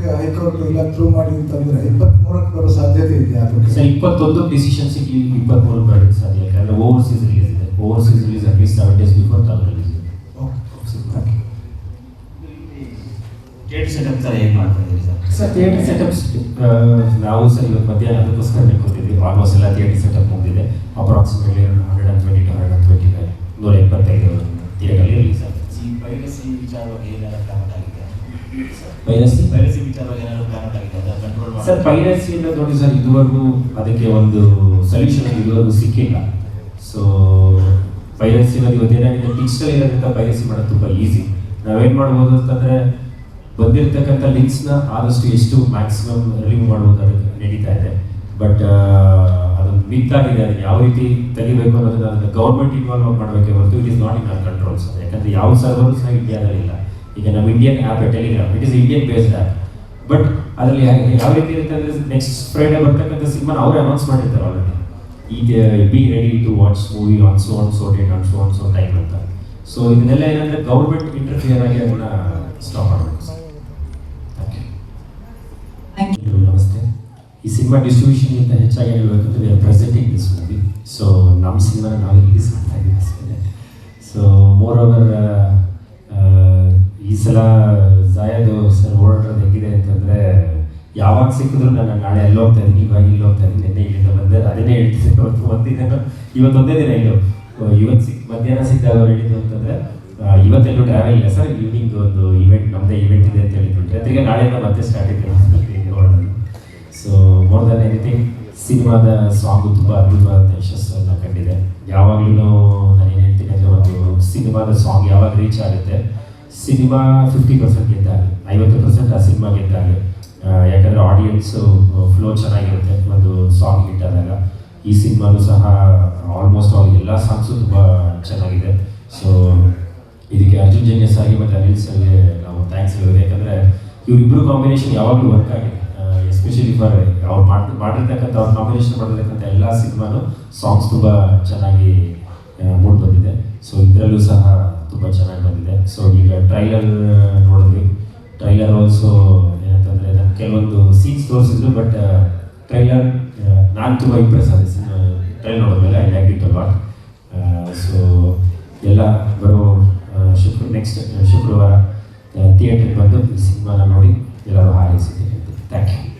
ಇಪ್ಪತ್ತೆರಡಕ್ಕೆ high court ಇಲ್ಲ prove ಮಾಡಿ ಅಂತಂದ್ರೆ ಇಪ್ಪತ್ಮೂರಕ್ಕೆ ಬರೋ ಸಾಧ್ಯತೆ ಇದೆ ಅದಕ್ಕೆ ಸರ್ ಇಪ್ಪತ್ತೊಂದು ಡಿಸಿಷನ್ ಸಿಕ್ಕಿ ಇಪ್ಪತ್ಮೂರು ಬರೋಕ್ಕೆ ಸಾಧ್ಯ ಯಾಕಂದರೆ ಓವರ್ಸೀಸ್ ರಿಲೀಸ್ ಇದೆ. Overseas release at least seven days before ತಾವು ರಿಲೀಸ್ ಇದೆ. ಥಿಯೇಟರ್ ಸೆಟಪ್ ಥರ ಏನು ಮಾಡ್ತಾ ಇದ್ದೀರಿ ಸರ್? ಸರ್ ಥಿಯೇಟರ್ ಸೆಟಪ್ಸ್ ನಾವು ಸರ್ ಇವತ್ತು ಮಧ್ಯಾಹ್ನ ಅದಕ್ಕೋಸ್ಕರ ಕೂತಿದ್ವಿ ಆಲ್ಮೋಸ್ಟ್ ಎಲ್ಲ ಥಿಯೇಟರ್ ಸೆಟಪ್ ಮುಗಿದಿದೆ. Approximately hundred and twenty to hundred and twenty five ನೂರ ಎಪ್ಪತ್ತೈದು ಥಿಯೇಟರ್ ರಿಲೀಸ್ ಆಗಿದೆ. ಸಿ ಪೈರಸಿ ವಿಚಾರವಾಗಿ ಏನಾದ್ರು ಕ್ರಮ ಆಗಿದೆ ಪೈರಸಿ ಪೈರಸಿ ಏನಾದ್ರು ಕಂಟ್ರೋಲ್ ಸರ್, ಪೈರಸಿ ಅಂತ ನೋಡಿ ಸರ್, ಇದುವರೆಗೂ ಅದಕ್ಕೆ ಒಂದು ಸೊಲ್ಯೂಷನ್ ಇದುವರೆಗೂ ಸಿಕ್ಕಿಲ್ಲ. ಸೊ ಪೈರಸಿ ಅನ್ನೋದು ಇವತ್ತೇನಾಗಿದೆ ಡಿಜಿಟಲ್ ಇರೋದ್ರಿಂದ ಪೈರಸಿ ಮಾಡೋದು ತುಂಬ ಈಸಿ ನಾವೇನು ಮಾಡ್ಬೋದು ಅಂತಂದರೆ, ಬಂದಿರತಕ್ಕಂಥ ಲಿಂಕ್ಸ್ನ ಆದಷ್ಟು ಎಷ್ಟು ಮ್ಯಾಕ್ಸಿಮಮ್ ರಿಲೀವ್ ಮಾಡ್ಬೋದು ಅದಕ್ಕೆ ನಡೀತಾ ಇದೆ. ಬಟ್ ಅದು ಮಿತ್ತಾಗಿದೆ ಅದನ್ನು ಯಾವ ರೀತಿ ತೆಗಿಬೇಕು ಅನ್ನೋದನ್ನ ಅದನ್ನು ಗೌರ್ಮೆಂಟ್ ಇನ್ವಾಲ್ವ್ ಮಾಡಬೇಕೆ ಹೊರತು it is not in our control sir. ಯಾಕಂದ್ರೆ ಯಾವ ಸರ್ವರ್ಸ್ ಸಹ ಇಂಡಿಯಾದಲ್ಲಿ ಇಲ್ಲ. ಈಗ ನಮ್ಮ Indian app Telegram it is Indian based app but ಅದರಲ್ಲಿ ಯಾವ ರೀತಿ ಇರುತ್ತೆ ಅಂದರೆ ನೆಕ್ಸ್ಟ್ ಫ್ರೈಡೇ ಬರ್ತಕ್ಕಂಥ ಸಿನಿಮಾನ ಅವರೇ ಅನೌನ್ಸ್ ಮಾಡಿರ್ತಾರೆ ಆಲ್ರೆಡಿ ಈಗ be ready to what's movie on so on so date on so on so time ಅಂತ. ಸೊ ಇದನ್ನೆಲ್ಲ ಏನಂದರೆ ಗೌರ್ಮೆಂಟ್ ಇಂಟರ್ಫಿಯರ್ ಆಗಿ ಅದನ್ನ ಸ್ಟಾಪ್ ಮಾಡಬೇಕು. ಸರ್ ನಮಸ್ತೆ. ಈ ಸಿನಿಮಾ ಡಿಸ್ಟ್ರಿಬ್ಯೂಷನ್ಗಿಂತ ಹೆಚ್ಚಾಗಿ ಹೇಳಬೇಕಂದ್ರೆ ಪ್ರೆಸೆಂಟಿಂಗ್ ದಿಸ್ ಮೂವಿ ಸೊ ನಮ್ಮ ಸಿನಿಮಾನ ನಾವು ರಿಲೀಸ್ ಮಾಡ್ತಾ ಇದ್ದೀವಿ ಅಷ್ಟೇ. ಯಾವಾಗ ಸಿಕ್ಕಿದ್ರು ನಾನು ನಾಳೆ ಅಲ್ಲಿ ಹೋಗ್ತಾ ಇದ್ದೀನಿ, ಇವಾಗ ಇಲ್ಲಿ ಹೋಗ್ತಾ ಇದ್ದೀನಿ, ನಿನ್ನೆ ಇಲ್ಲಿಂದ ಬಂದೆ, ಅದನ್ನೇ ಹೇಳ್ತಿದ್ದೆ ಇವತ್ತು ಒಂದಿನ ಇವತ್ತೊಂದೇ ದಿನ ಇದು. ಇವತ್ತು ಸಿಕ್, ಮಧ್ಯಾಹ್ನ ಸಿಕ್ಕಿದಾಗ ಅವ್ರು ಹೇಳಿದ್ದು ಅಂತಂದರೆ ಇವತ್ತೆಲ್ಲೂ ಟ್ರಾವೆಲ್ ಇಲ್ಲ ಸರ್ ಈವ್ನಿಂಗ್ ಒಂದು ಇವೆಂಟ್ ನಮ್ಮದೇ ಇವೆಂಟ್ ಇದೆ ಅಂತ ಹೇಳಿಬಿಟ್ರೆ ಅದಕ್ಕೆ ನಾಳೆಯಿಂದ ಮತ್ತೆ ಸ್ಟಾರ್ಟ್ ಇದೆ ಸೊ ಮೋರ್ ದನ್ ಎನಿಥಿಂಗ್ ಸಿನಿಮಾದ ಸಾಂಗು ತುಂಬ ಅದ್ಭುತವಾದ ಯಶಸ್ಸನ್ನು ಕಂಡಿದೆ. ಯಾವಾಗಲೂ ನಾನು ಏನು ಹೇಳ್ತೀನಿ ಅಂದರೆ ಒಂದು ಸಿನಿಮಾದ ಸಾಂಗ್ ಯಾವಾಗ ರೀಚ್ ಆಗುತ್ತೆ, ಸಿನಿಮಾ ಫಿಫ್ಟಿ ಪರ್ಸೆಂಟ್ ಗೆದ್ದಾಗ ಐವತ್ತು ಪರ್ಸೆಂಟ್ ಆ ಸಿನಿಮಾ ಗೆದ್ದಾಗ ಆಡಿಯನ್ಸು ಫ್ಲೋ ಚೆನ್ನಾಗಿರುತ್ತೆ. ಒಂದು ಸಾಂಗ್ ಹಿಟ್ ಆದಾಗ. ಈ ಸಿನಿಮಾನು ಸಹ ಆಲ್ಮೋಸ್ಟ್ ಆಲ್ ಎಲ್ಲ ಸಾಂಗ್ಸು ತುಂಬ ಚೆನ್ನಾಗಿದೆ. ಸೊ ಇದಕ್ಕೆ ಅರ್ಜುನ್ ಜನ್ಯ ಆಗಿ ಮತ್ತು ಅನಿಲ್ ಸರ್ಗೆ ನಾವು ಥ್ಯಾಂಕ್ಸ್ ಹೇಳೋದು. ಯಾಕಂದರೆ ಇವರಿಬ್ಬರು ಕಾಂಬಿನೇಷನ್ ಯಾವಾಗಲೂ ವರ್ಕ್ ಆಗಿದೆ. ಎಸ್ಪೆಷಲಿ ಫಾರ್ ಅವ್ರು ಮಾಡಿ ಮಾಡಿರ್ತಕ್ಕಂಥ ಅವ್ರು ಕಾಂಬಿನೇಷನ್ ಮಾಡಿರ್ತಕ್ಕಂಥ ಎಲ್ಲ ಸಿನಿಮಾನು ಸಾಂಗ್ಸ್ ತುಂಬ ಚೆನ್ನಾಗಿ ಮೂಡ್ ಬಂದಿದೆ. ಸೊ ಇದರಲ್ಲೂ ಸಹ ತುಂಬ ಚೆನ್ನಾಗಿ ಬಂದಿದೆ. ಸೊ ಈಗ ಟ್ರೈಲರ್ ನೋಡಿದ್ವಿ. ಟ್ರೈಲರ್ ಆಲ್ಸೋ ಕೆಲವೊಂದು ಸೀನ್ಸ್ ತೋರಿಸಿದ್ರು ಬಟ್ ಟ್ರೈಲರ್ ನಾನು ತುಂಬ ಇಂಪ್ರೆಸ್ ಆದ ಟ್ರೈಲ್ ನೋಡಿದ್ಮೇಲೆ ಐ ಲೈಕ್ ಇಟ್ ಅಲ್ವಾ ಸೊ ಎಲ್ಲ ಬರೋ ಶುಕ್ರ ನೆಕ್ಸ್ಟ್ ಶುಕ್ರವಾರ ಥಿಯೇಟ್ರಿಗೆ ಬಂದು ಸಿನಿಮಾನ ನೋಡಿ ಎಲ್ಲರೂ ಹಾರೈಸಿದ್ದೀನಿ ಥ್ಯಾಂಕ್ ಯು